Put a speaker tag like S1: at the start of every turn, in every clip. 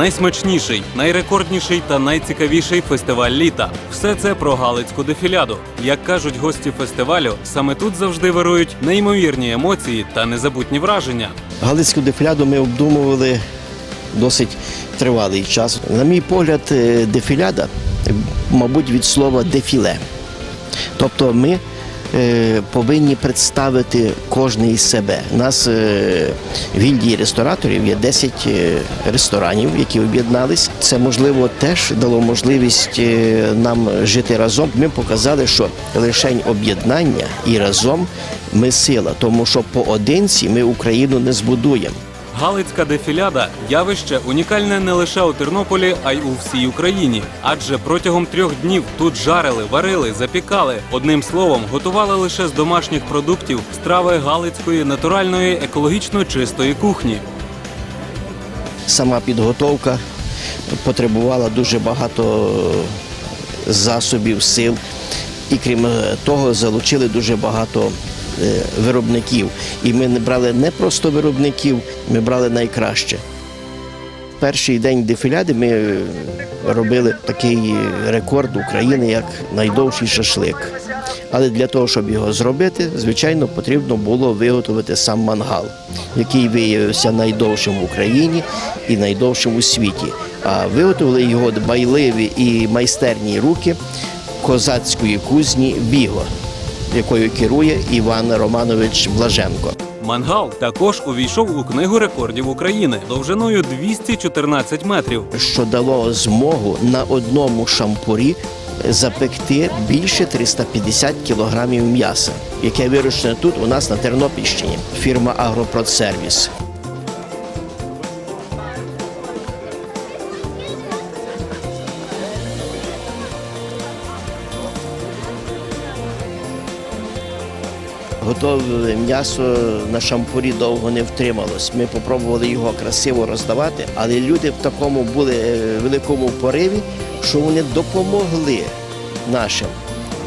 S1: найсмачніший, найрекордніший та найцікавіший фестиваль літа. Все це про Галицьку дефіляду. Як кажуть гості фестивалю, саме тут завжди вирують неймовірні емоції та незабутні враження.
S2: Галицьку дефіляду ми обдумували досить тривалий час. На мій погляд, е, дефіляда, мабуть, від слова дефіле. Тобто ми повинні представити кожний із себе. У нас е, в гільдії рестораторів є 10 е, ресторанів, які об'єднались. Це можливо теж дало можливість е, нам жити разом. Ми показали, що лишень об'єднання і разом ми сила, тому що поодинці ми Україну не збудуємо.
S1: Галицька дефіляда явище унікальне не лише у Тернополі, а й у всій Україні. Адже протягом трьох днів тут жарили, варили, запікали. Одним словом, готували лише з домашніх продуктів страви галицької натуральної екологічно чистої кухні.
S2: сама підготовка потребувала дуже багато засобів, сил. І крім е, того, залучили дуже багато е, виробників. І ми не брали не просто виробників, ми брали найкраще. Перший день дефіляди ми е, робили такий рекорд України, як найдовший шашлик. Але для того, щоб його зробити, звичайно, потрібно було виготовити сам мангал, який виявився найдовшим в Україні і найдовшим у світі. А виготовили його дбайливі і майстерні руки козацької кузні Біго, якою керує Іван Романович Блаженко.
S1: Мангал також увійшов у книгу рекордів України довжиною 214 метрів.
S2: що дало змогу на одному шампурі запекти більше 350 кілограмів м'яса, яке вирощене тут у нас на Тернопільщині. Фірма Агропродсервіс. Готове м'ясо на шампурі довго не втрималось. Ми спробували його красиво роздавати, але люди в такому були е, великому пориві, що вони допомогли нашим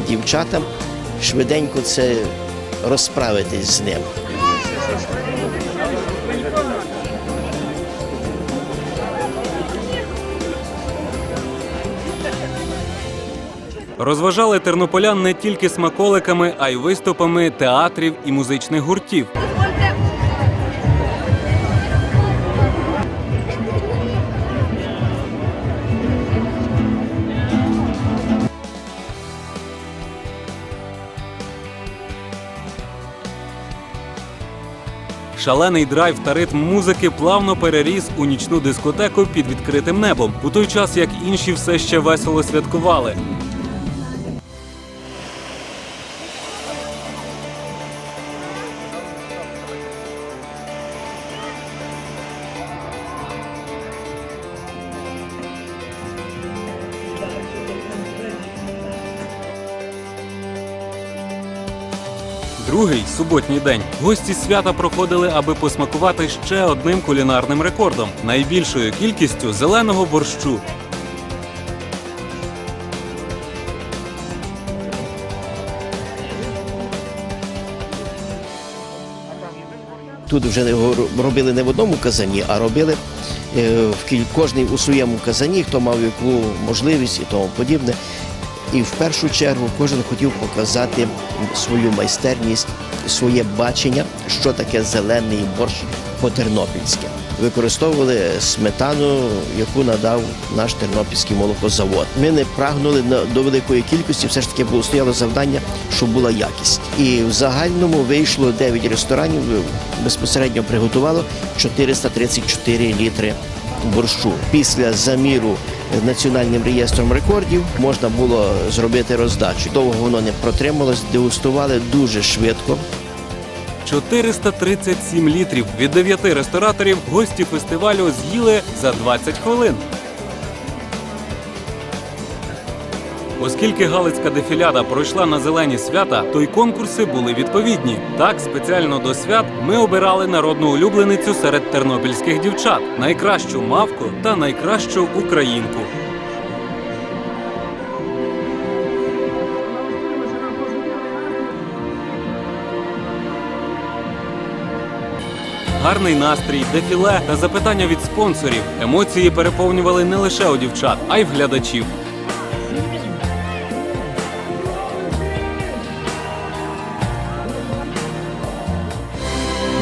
S2: дівчатам швиденько це розправитись з ним.
S1: Розважали тернополян не тільки смаколиками, а й виступами театрів і музичних гуртів. Шалений драйв та ритм музики плавно переріс у нічну дискотеку під відкритим небом, у той час як інші все ще весело святкували. Другий суботній день гості свята проходили, аби посмакувати ще одним кулінарним рекордом найбільшою кількістю зеленого борщу.
S2: Тут вже не го- робили не в одному казані, а робили е, в кіль- кожний у своєму казані, хто мав яку можливість і тому подібне. І в першу чергу кожен хотів показати свою майстерність, своє бачення, що таке зелений борщ по-тернопільськи. Використовували сметану, яку надав наш тернопільський молокозавод. Ми не прагнули до великої кількості, все ж таки було стояло завдання, щоб була якість. І в загальному вийшло 9 ресторанів, безпосередньо приготувало 434 літри борщу. Після заміру національним реєстром рекордів можна було зробити роздачу. Довго воно не протрималось, дегустували дуже швидко.
S1: 437 літрів від дев'яти рестораторів гості фестивалю з'їли за 20 хвилин. Оскільки Галицька дефіляда пройшла на зелені свята, то й конкурси були відповідні. Так, спеціально до свят ми обирали народну улюбленицю серед тернопільських дівчат, найкращу мавку та найкращу українку. гарний настрій, дефіле та запитання від спонсорів. Емоції переповнювали не лише у дівчат, а й в глядачів.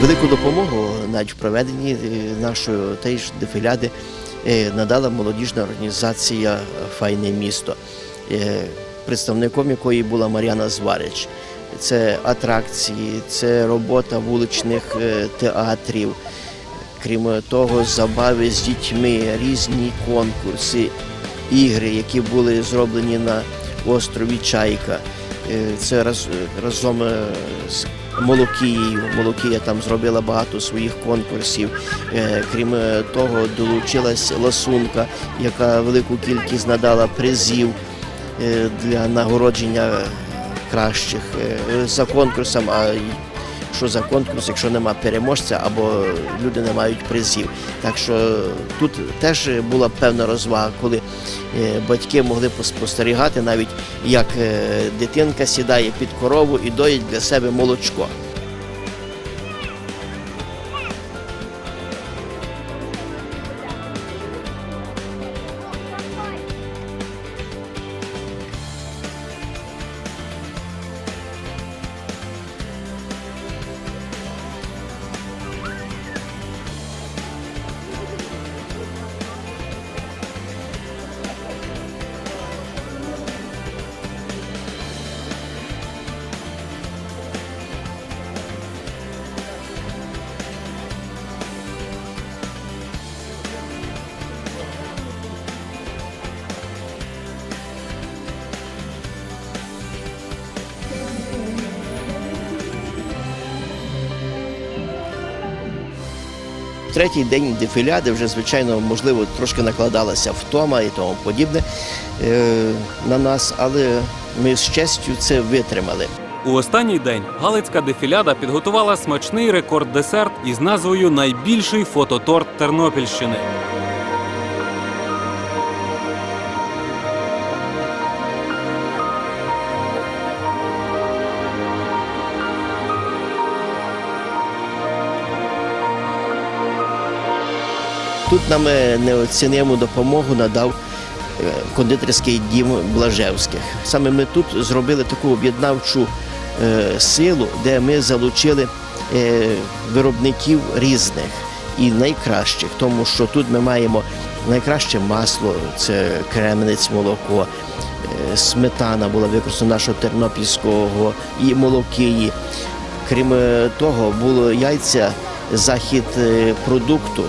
S2: Велику допомогу навіть в проведенні е, нашої теж дефіляди е, надала молодіжна організація Файне місто, е, представником якої була Мар'яна Зварич. Це атракції, це робота вуличних театрів. Крім того, забави з дітьми, різні конкурси, ігри, які були зроблені на острові Чайка. Це раз, разом з Молокією. Молокія там зробила багато своїх конкурсів. Е, Крім е, того, долучилась ласунка, яка велику кількість надала призів е, для нагородження кращих за конкурсом. А що за конкурс, якщо нема переможця або люди не мають призів. Так що тут теж була певна розвага, коли батьки могли поспостерігати навіть, як е, дитинка сідає під корову і доїть для себе молочко. Третій день дефіляди вже, звичайно, можливо, трошки накладалася втома і тому подібне е, на нас, але ми з честю це витримали.
S1: У останній день Галицька дефіляда підготувала смачний рекорд-десерт із назвою Найбільший фототорт Тернопільщини.
S2: Тут нам е, неоціниму допомогу надав е, кондитерський дім Блажевських. Саме ми тут зробили таку об'єднавчу е, силу, де ми залучили виробників різних і найкращих, тому що тут ми маємо найкраще масло, це кремнець молоко. Сметана була використана нашого тернопільського і молокії. Крім того, було яйця, захід продукту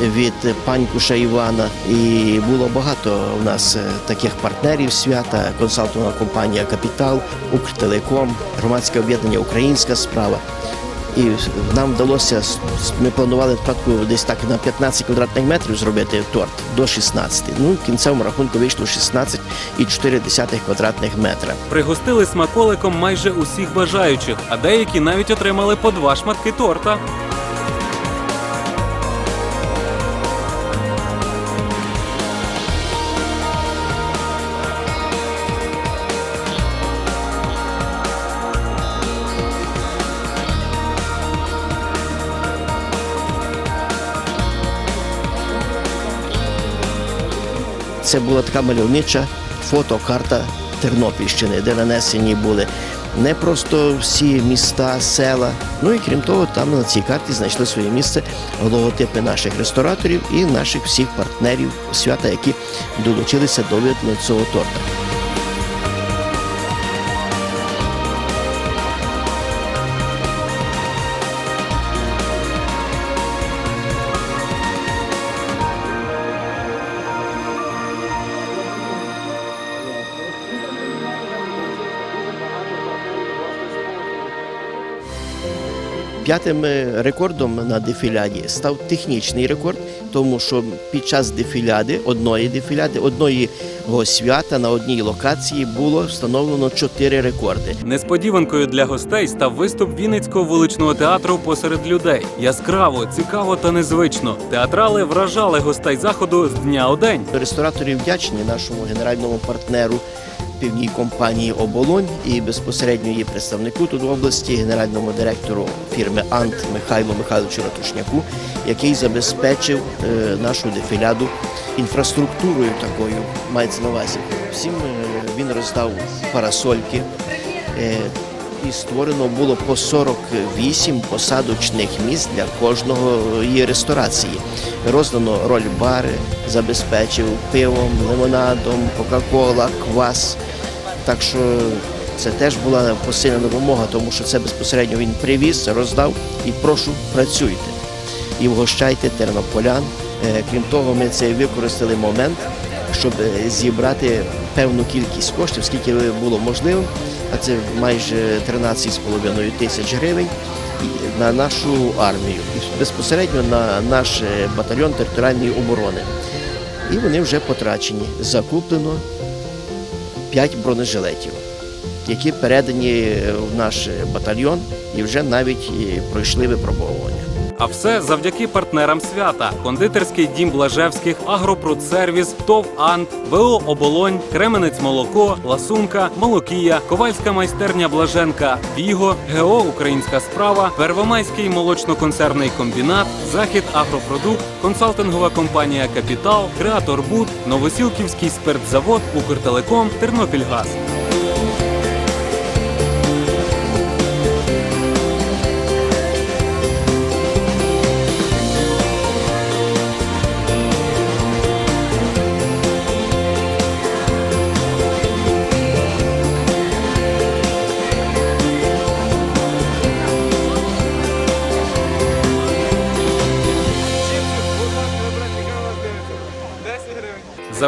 S2: від панькуша Івана. І було багато у нас е, таких партнерів свята, консалтингова компанія Капітал, Укртелеком, громадське об'єднання Українська справа. І нам вдалося, ми планували спочатку десь так на 15 квадратних метрів зробити торт до 16. Ну, в кінцевому рахунку вийшло 16,4 квадратних метра.
S1: Пригостили смаколиком майже усіх бажаючих, а деякі навіть отримали по два шматки торта.
S2: Це була така мальовнича фотокарта Тернопільщини, де нанесені були не просто всі міста, села. Ну і крім того, там на цій карті знайшли своє місце логотипи наших рестораторів і наших всіх партнерів свята, які долучилися до виготовлення цього торта. П'ятим е, рекордом на дефіляді став технічний рекорд, тому що під час дефіляди, одної дефіляди, одної свята на одній локації було встановлено чотири рекорди.
S1: Несподіванкою для гостей став виступ Вінницького вуличного театру посеред людей. Яскраво, цікаво та незвично. Театрали вражали гостей заходу з дня у день.
S2: Ресторатори вдячні нашому генеральному партнеру півній компанії Оболонь і безпосередньо її представнику тут в області, генеральному директору фірми Ант Михайлу Михайловичу Ратушняку, який забезпечив е, нашу дефіляду інфраструктурою такою, мається на увазі. Всім е, він роздав парасольки. І створено було по 48 посадочних місць для кожного її ресторації. Роздано роль-бари, забезпечив пивом, лимонадом, Кока-Кола, квас. Так що це теж була посильна допомога, тому що це безпосередньо він привіз, роздав і прошу, працюйте і вгощайте тернополян. Е, Крім того, ми це використали момент, щоб е, зібрати певну кількість коштів, скільки було можливо, а це майже 13,5 тисяч гривень на нашу армію, і безпосередньо на наш е, батальйон територіальної оборони. І вони вже потрачені. Закуплено 5 бронежилетів, які передані е, в наш батальйон і вже навіть е, пройшли випробовування.
S1: А все завдяки партнерам свята: кондитерський дім Блажевських, Агропродсервіс, ТОВ Ант, ВО Оболонь, Кременець Молоко, Ласунка, Молокія, Ковальська майстерня Блаженка, Віго, ГО Українська справа, Первомайський молочно-концерний комбінат, Захід Агропродукт, консалтингова компанія Капітал, Креатор Буд, Новосілківський спиртзавод, Укртелеком, Тернопільгаз.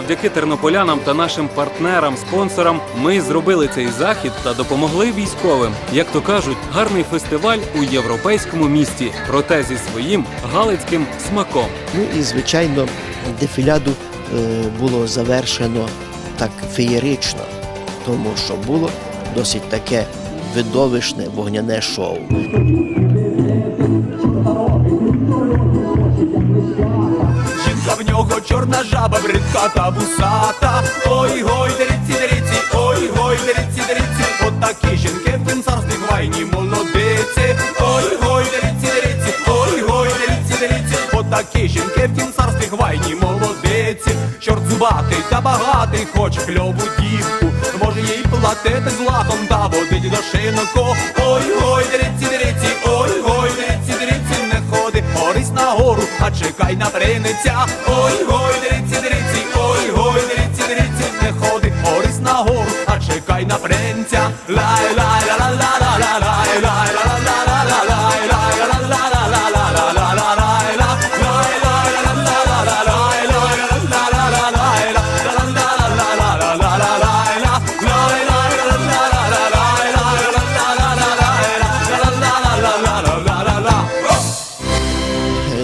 S1: Завдяки тернополянам та нашим партнерам, спонсорам ми зробили цей захід та допомогли військовим. Як то кажуть, гарний фестиваль у європейському місті, проте зі своїм галицьким смаком.
S2: Ну і звичайно, дефіляду е, було завершено так феєрично, тому що було досить таке видовищне вогняне шоу.
S3: Нього чорна жаба, бридка та вусата. Ой гой, дериці, дериці, ой гой, дериці, дериці. Отакі жінки в царстві хвайні молодиці. Ой гой, дериці, дериці, ой гой, дериці, дериці. Отакі жінки в царстві хвайні молодиці. Чорт зубатий та багатий, хоче кльову дівку. Може їй платити златом та водить до шинку. Ой гой, дериці, дериці, гору, а чекай на приниця. Ой гой, дриці, дриці, ой гой, дриці, дриці, не ходи, горись на гору, а чекай на принця. Лай,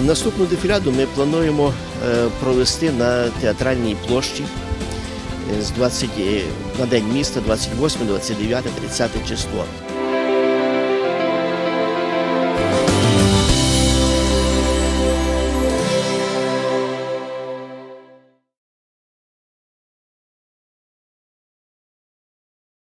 S2: Наступну дефіляду ми плануємо е, провести на театральній площі е, з 20, е, на День міста 28, 29, 30 число.